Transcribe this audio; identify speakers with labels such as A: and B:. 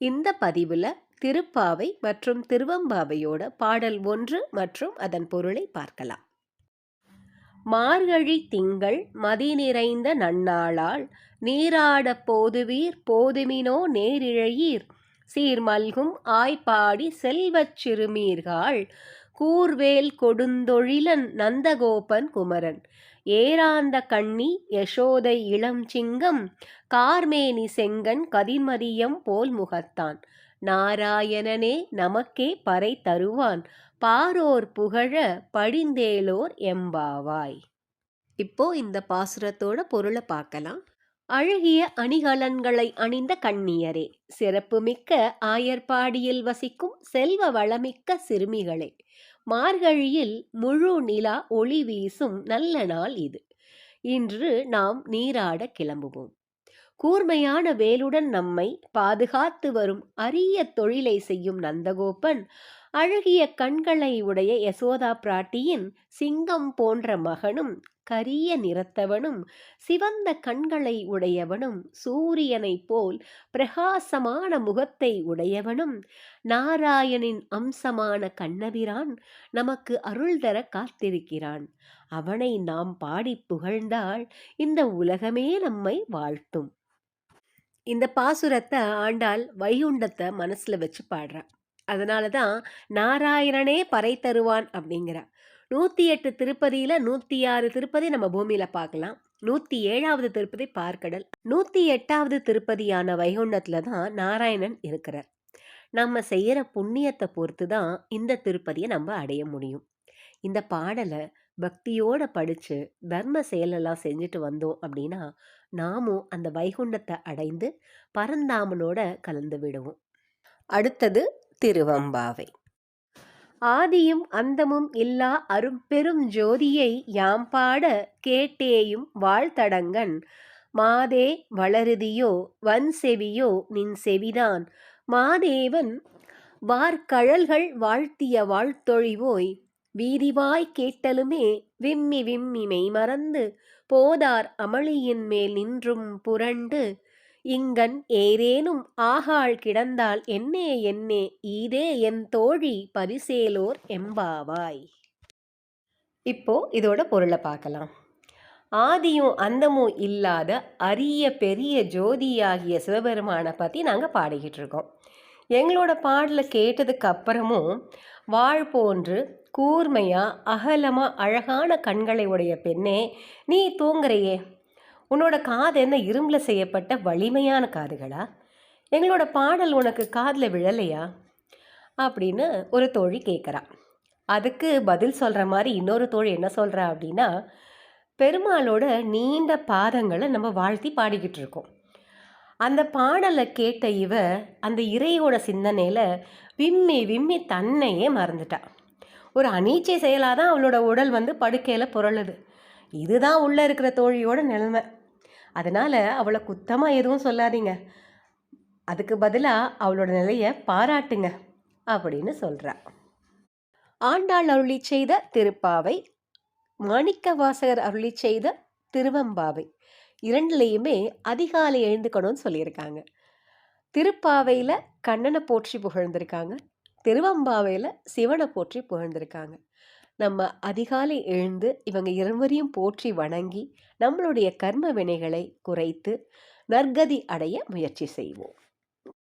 A: இந்த பதிவில் திருப்பாவை மற்றும் திருவம்பாவையோட பாடல் ஒன்று மற்றும் அதன் பொருளை பார்க்கலாம். மார்கழி திங்கள் மதி நிறைந்த நன்னாளால் நீராட போதுவீர் போதுமினோ நேரிழையீர். சீர்மல்கும் ஆய்ப்பாடி செல்வச் சிறுமீர்கள் கூர்வேல் கொடுந்தொழிலன் நந்தகோபன் குமரன். ஏராந்த கண்ணி யசோதை இளம் சிங்கம் கார்மேனி செங்கன் கதிமதியம் போல் முகத்தான். நாராயணனே நமக்கே பறை தருவான். பாரோர் புகழ படிந்தேலோர் எம்பாவாய். இப்போ இந்த பாசுரத்தோட பொருளை பார்க்கலாம். அழகிய அணிகலன்களை அணிந்த கண்ணியரே. சிறப்புமிக்க ஆயர்பாடியில் வசிக்கும் செல்வ வளமிக்க சிறுமிகளே. மார்கழியில் முழு நிலா ஒளி வீசும் நல்ல நாள் இது. இன்று நாம் நீராட கிளம்புவோம். கூர்மையான வேலுடன் நம்மை பாதுகாத்து வரும் அரிய தொழிலை செய்யும் நந்தகோபன் அழகிய கண்களை உடைய யசோதா பிராட்டியின் சிங்கம் போன்ற மகனும் கரிய நிறத்தவனும் சிவந்த கண்களை உடையவனும் சூரியனைப் போல் பிரகாசமான முகத்தை உடையவனும் நாராயணின் அம்சமான கண்ணபிரான் நமக்கு அருள் தர காத்திருக்கிறான். அவனை நாம் பாடி புகழ்ந்தால் இந்த உலகமே நம்மை வாழ்த்தும். இந்த பாசுரத்தை ஆண்டாள் வைகுண்டத்தை மனசில் வச்சு பாடுறான் அதனால தான் நாராயணனே பறை தருவான் அப்படிங்கிற. நூற்றி எட்டு திருப்பதியில் நூற்றி ஆறு திருப்பதி நம்ம பூமியில் பார்க்கலாம். நூற்றி ஏழாவது திருப்பதி பார்க்கடல். நூற்றி எட்டாவது திருப்பதியான வைகுண்டத்தில் தான் நாராயணன் இருக்கிறார். நம்ம செய்கிற புண்ணியத்தை பொறுத்து தான் இந்த திருப்பதியை நம்ம அடைய முடியும். இந்த பாடலை பக்தியோடு படித்து தர்ம செயலெல்லாம் செஞ்சுட்டு வந்தோம் அப்படின்னா நாமும் அந்த வைகுண்டத்தை அடைந்து பரந்தாமனோட கலந்து விடுவோம். அடுத்தது திருவம்பாவை. ஆதியும் அந்தமும் இல்லா அரும்பெரும் ஜோதியை யாம் பாட கேட்டேயும் வாழ்த்தடங்கன் மாதே வளருதியோ வன் செவியோ நின் செவிதான். மாதேவன் வார்கழல்கள் வாழ்த்திய வாழ்த்தொழிவோய் வீதிவாய் கேட்டலுமே விம்மி விம்மி மெய்மறந்து போதார் அமளியின் மேல் நின்றும் புரண்டு இங்கன் ஏதேனும் ஆகாள் கிடந்தால் என்னே என்னே ஈதே என் தோழி பரிசேலோர் எம்பாவாய். இப்போ இதோட பொருளை பார்க்கலாம். ஆதியும் அந்தமும் இல்லாத அரிய பெரிய ஜோதியாகிய சிவபெருமானை பற்றி நாங்கள் பாடிக்கிட்டு இருக்கோம். எங்களோட பாடலை கேட்டதுக்கு அப்புறமும் வாழ் போன்று கூர்மையாக அகலமாக அழகான கண்களை உடைய பெண்ணே நீ தூங்குறையே? உன்னோட காது என்ன இரும்பில் செய்யப்பட்ட வலிமையான காதுகளா? எங்களோட பாடல் உனக்கு காதில் விழலையா? அப்படின்னு ஒரு தோழி கேட்குறா அதுக்கு பதில் சொல்கிற மாதிரி இன்னொரு தோழி என்ன சொல்கிறா அப்படின்னா பெருமாளோட நீண்ட பாதங்களை நம்ம வாழ்த்தி பாடிக்கிட்டு இருக்கோம். அந்த பாடலை கேட்ட இவ அந்த இறையோட சிந்தனையில் விம்மி விம்மி தன்னையே மறந்துட்டா. ஒரு அனீச்சை செயலாக தான் அவளோட உடல் வந்து படுக்கையில் புரளுது. இதுதான் உள்ளே இருக்கிற தோழியோட நிலைமை. அதனால் அவளை குத்தமாக எதுவும் சொல்லாதீங்க. அதுக்கு பதிலாக அவளோட நிலையை பாராட்டுங்க அப்படின்னு சொல்கிறா ஆண்டாள் அருளி செய்த திருப்பாவை மாணிக்க வாசகர் அருளி செய்த திருவம்பாவை இரண்டுலேயுமே அதிகாலை எழுந்துக்கணும்னு சொல்லியிருக்காங்க. திருப்பாவையில் கண்ணனை போற்றி புகழ்ந்திருக்காங்க. திருவம்பாவையில் சிவனை போற்றி புகழ்ந்திருக்காங்க. நம்ம அதிகாலை எழுந்து இவங்க இருவரையும் போற்றி வணங்கி நம்மளுடைய கர்ம வினைகளை குறைத்து நற்கதி அடைய முயற்சி செய்வோம்.